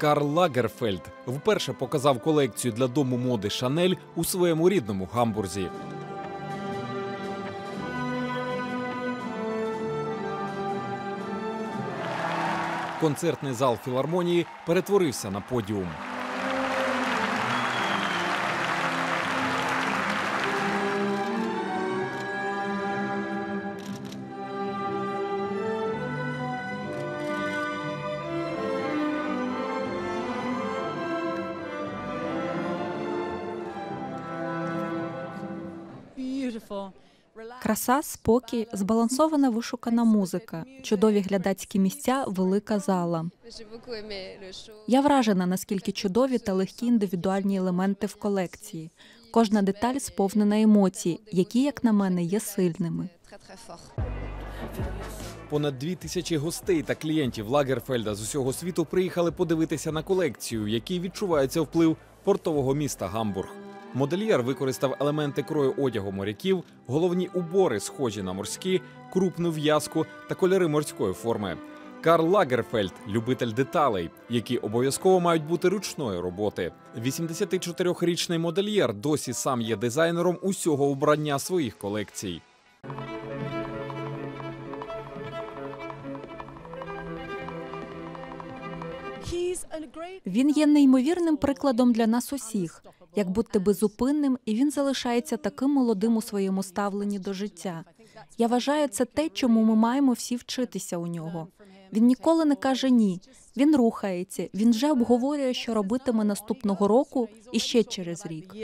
Карл Лагерфельд вперше показав колекцію для дому моди Шанель у своєму рідному Гамбурзі. Концертний зал філармонії перетворився на подіум. Краса, спокій, збалансована вишукана музика, чудові глядацькі місця, велика зала. Я вражена, наскільки чудові та легкі індивідуальні елементи в колекції. Кожна деталь сповнена емоцій, які, як на мене, є сильними. Понад дві тисячі гостей та клієнтів Лагерфельда з усього світу приїхали подивитися на колекцію, в якій відчувається вплив портового міста Гамбург. Модельєр використав елементи крою одягу моряків, головні убори, схожі на морські, крупну в'язку та кольори морської форми. Карл Лагерфельд любитель деталей, які обов'язково мають бути ручної роботи. 84-річний модельєр досі сам є дизайнером усього убрання своїх колекцій. Він є неймовірним прикладом для нас усіх, як бути безупинним, і він залишається таким молодим у своєму ставленні до життя. Я вважаю, це те, чому ми маємо всі вчитися у нього. Він ніколи не каже ні. Він рухається. Він вже обговорює, що робитиме наступного року і ще через рік.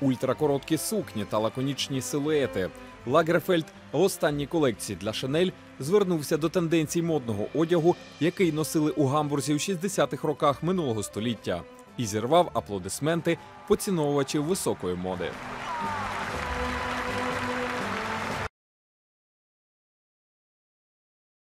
Ультракороткі сукні та лаконічні силуети. Лагерфельд в останній колекції для Шанель звернувся до тенденцій модного одягу, який носили у гамбурзі у 60-х роках минулого століття, і зірвав аплодисменти поціновувачів високої моди.